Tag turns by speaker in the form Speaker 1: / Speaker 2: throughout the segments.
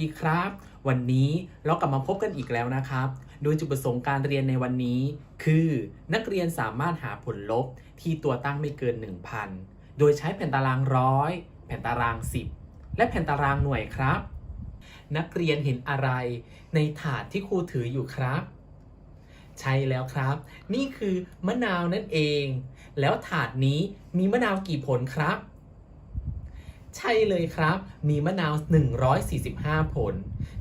Speaker 1: ดีครับ วันนี้เรากลับมาพบกันอีกแล้วนะครับ โดยจุดประสงค์การเรียนในวันนี้ คือนักเรียนสามารถหาผลลบที่ตัวตั้งไม่เกิน 1,000 โดยใช้แผ่นตารางร้อยแผ่นตาราง 10 และแผ่นตารางหน่วยครับ นักเรียนเห็นอะไรในถาดที่ครูถืออยู่ครับ ใช่แล้วครับ นี่คือมะนาวนั่นเอง แล้วถาดนี้มีมะนาวกี่ผลครับ ใช่เลยครับ มีมะนาว 145 ผล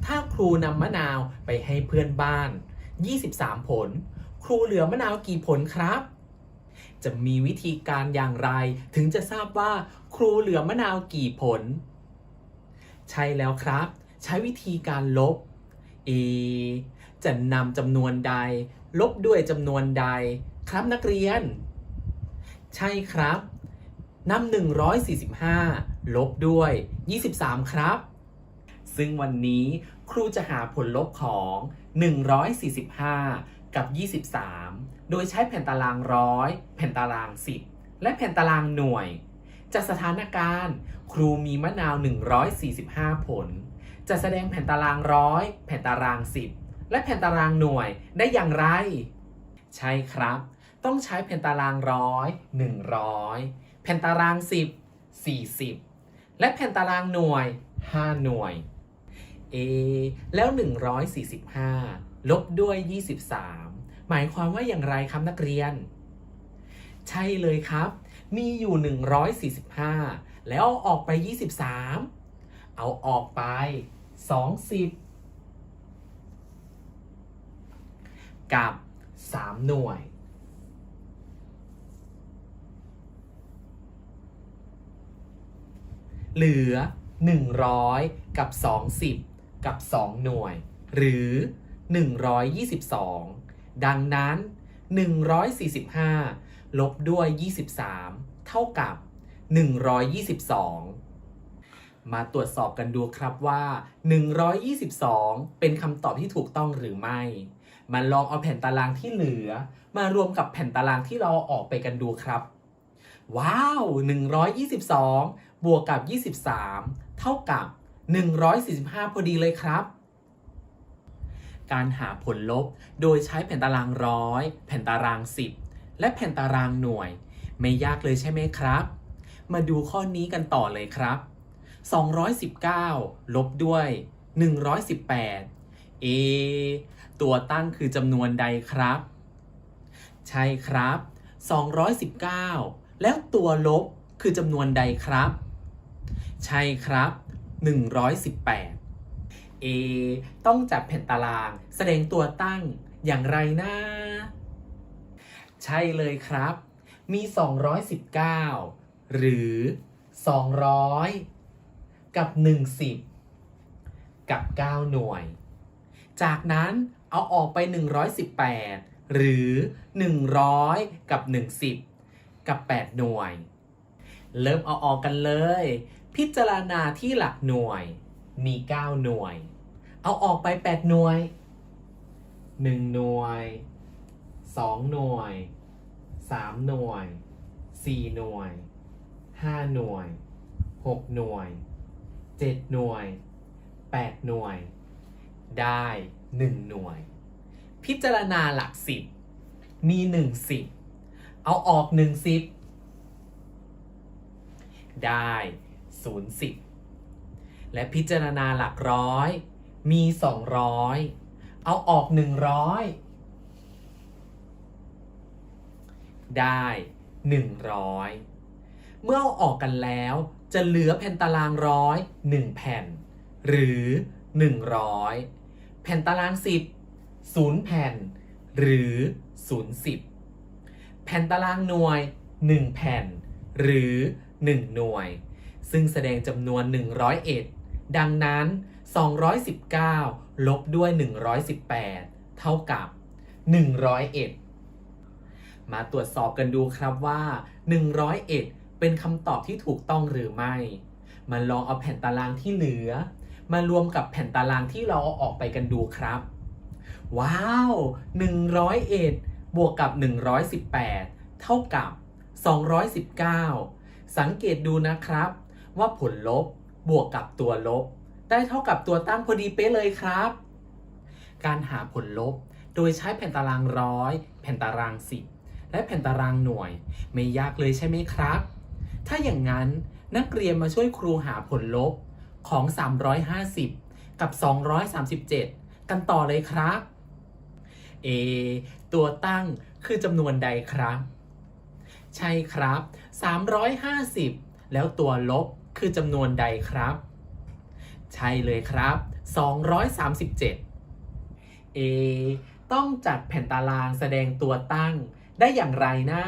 Speaker 1: ถ้าครูนำมะนาวไปให้เพื่อนบ้าน 23 ผล ครูเหลือมะนาวกี่ผลครับ จะมีวิธีการอย่างไร ถึงจะทราบว่า ครูเหลือมะนาวกี่ผล ใช่แล้วครับ ใช้วิธีการลบ เอ จะนำจำนวนใด ลบด้วยจำนวนใด ครับนักเรียน ใช่ครับนำ145 ลบด้วย 23 ครับ ซึ่งวันนี้ครูจะหาผลลบของ 145 กับ 23 โดยใช้แผ่นตารางร้อยแผ่นตาราง 10 และแผ่นตารางหน่วย จากสถานการณ์ครูมีมะนาว 145 ผล จะแสดงแผ่นตารางร้อยแผ่นตาราง 10 และแผ่นตารางหน่วยได้อย่างไร ใช่ครับ ต้องใช้แผ่นตารางร้อย100 แผ่นตาราง 10 40 และแผ่นตารางหน่วย 5 หน่วย A แล้ว 145 ลบด้วย 23 หมายความว่าอย่างไรครับนักเรียน ใช่เลยครับ มีอยู่ 145 แล้วเอาออกไป 23 เอาออกไป 20 กับ 3 หน่วย เหลือ 100 กับ 20 กับ 2 หน่วย หรือ 122 ดังนั้น 145 ลบด้วย 23 เท่ากับ 122 มาตรวจสอบกันดูครับว่า 122 เป็นคำตอบที่ถูกต้องหรือไม่ มาลองเอาแผ่นตารางที่เหลือ มารวมกับแผ่นตารางที่เราออกไปกันดูครับ ว้าว 122 บวกกับ 23 เท่ากับ 145 พอดีเลยครับ การหาผลลบโดยใช้แผ่นตารางร้อยแผ่นตาราง 10 และแผ่นตารางหน่วย ไม่ยากเลยใช่ไหมครับ มาดูข้อนี้กันต่อเลยครับ 219 ลบด้วย 118 เอ ตัวตั้งคือจำนวนใดครับ ใช่ครับ 219 แล้วตัวลบคือจำนวนใดครับ ใช่ครับ 118 A ต้องจัดแผ่นตารางแสดงตัวตั้งอย่างไรนะใช่เลยครับ มี 219 หรือ 200 กับ 10 กับ 9 หน่วย จากนั้นเอาออกไป 118 หรือ 100 กับ 10 กับ 8 หน่วย เริ่มเอาออกกันเลย พิจารณาที่หลักหน่วย มี 9 หน่วย เอาออกไป 8 หน่วย 1 หน่วย 2 หน่วย 3 หน่วย 4 หน่วย 5 หน่วย 6 หน่วย 7 หน่วย 8 หน่วย ได้ 1 หน่วย พิจารณาหลัก 10 มี 1 10 เอาออกหนึ่งสิบได้ศูนย์สิบและพิจารณาหลักร้อย มีสองร้อยเอาออกหนึ่งร้อยได้หนึ่งร้อยเมื่อเอาออกกันแล้วจะเหลือแผ่นตารางร้อยหนึ่งแผ่น หรือหนึ่งร้อยแผ่นตารางสิบศูนย์แผ่น หรือศูนย์สิบ แผ่นตารางหน่วย 1 แผ่น หรือ 1 หน่วย ซึ่งแสดงจำนวน 101 ดังนั้น 219 ลบด้วย 118 เท่ากับ 101 มาตรวจสอบกันดูครับว่า 101 เป็นคำตอบที่ถูกต้องหรือไม่ มาลองเอาแผ่นตารางที่เหลือ มารวมกับแผ่นตารางที่เราเอาออกไปกันดูครับ ว้าว 101 บวกกับ 118 เท่ากับ 219 สังเกตดูนะครับ ว่าผลลบบวกกับตัวลบ ได้เท่ากับตัวตั้งพอดีเป๊ะเลยครับ การหาผลลบโดยใช้แผ่นตารางร้อยแผ่นตารางสิบและแผ่นตารางหน่วย ไม่ยากเลยใช่ไหมครับ ถ้าอย่างนั้นนักเรียนมาช่วยครูหาผลลบของ 350 กับ 237 กันต่อเลยครับ เอตัวตั้งคือจำนวนใดครับ ใช่ครับ 350 แล้วตัวลบคือจำนวนใดครับ ใช่เลยครับ 237เอต้องจัดแผ่นตารางแสดงตัวตั้งได้อย่างไรนะ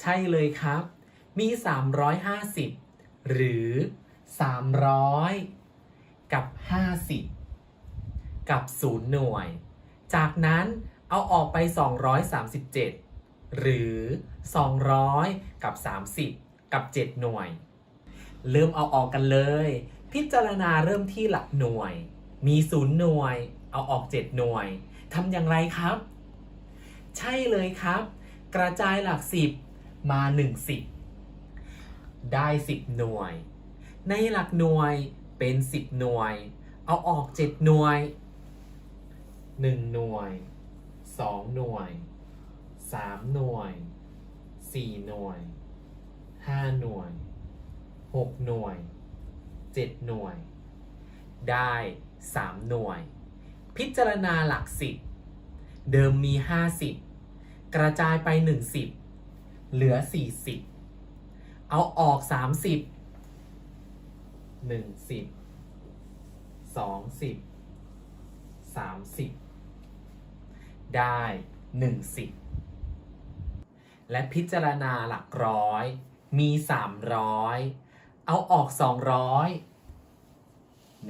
Speaker 1: ใช่เลยครับ มี 350 หรือ 300 กับ 50 กับ 0 หน่วย จากนั้นเอาออกไป 237 หรือ 200 กับ 30 กับ 7 หน่วย เริ่มเอาออกกันเลย พิจารณาเริ่มที่หลักหน่วย มี 0 หน่วย เอาออก 7 หน่วยทำอย่างไรครับ ใช่เลยครับ กระจายหลัก 10 มา 1 10 ได้ 10 หน่วย ในหลักหน่วยเป็น 10 หน่วย เอาออก 7 หน่วย 1 หน่วย 2 หน่วย 3 หน่วย 4 หน่วย 5 หน่วย 6 หน่วย 7 หน่วย ได้ 3 หน่วย พิจารณาหลัก10เดิมมี 50 กระจายไป 10 เหลือ 40 เอาออก 30 10 20 30 ได้10และพิจารณาหลักร้อย มี 300 เอาออก 200 100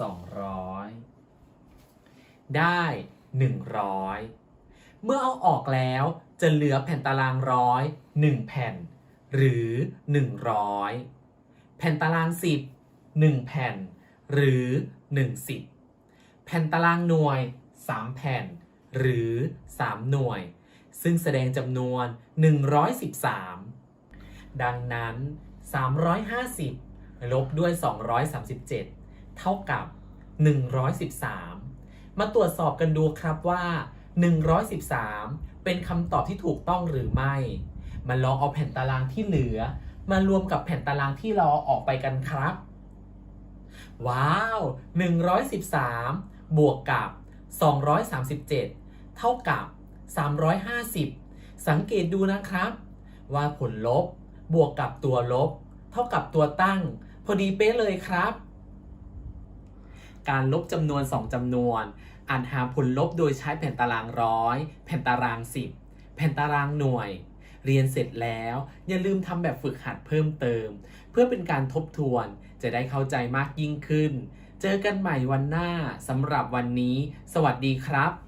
Speaker 1: 200 ได้ 100 เมื่อเอาออกแล้วจะเหลือแผ่นตารางร้อย1แผ่น หรือ 100 แผ่นตาราง 10 1 แผ่น หรือ1สิบแผ่นตารางหน่วย 3 แผ่น หรือ 3 หน่วย ซึ่งแสดงจำนวน 113 ดังนั้น 350 ลบด้วย 237 เท่ากับ 113 มาตรวจสอบกันดูครับว่า 113 เป็นคำตอบที่ถูกต้องหรือไม่ มาลองเอาแผ่นตารางที่เหลือ มารวมกับแผ่นตารางที่เราอออกไปกันครับ ว้าว 113 บวกกับ 237 เท่ากับ 350 สังเกตดูนะครับ ว่าผลลบบวกกับตัวลบ เท่ากับตัวตั้ง พอดีเป๊ะเลยครับ การลบจำนวน 2จำนวนอ่าจหาผลลบโดยใช้แผ่นตารางร้อยแผ่นตาราง 10 แผ่นตารางหน่วย เรียนเสร็จแล้ว อย่าลืมทำแบบฝึกหัดเพิ่มเติม เพื่อเป็นการทบทวนจะได้เข้าใจมากยิ่งขึ้น เจอกันใหม่วันหน้าสำหรับวันนี้ สวัสดีครับ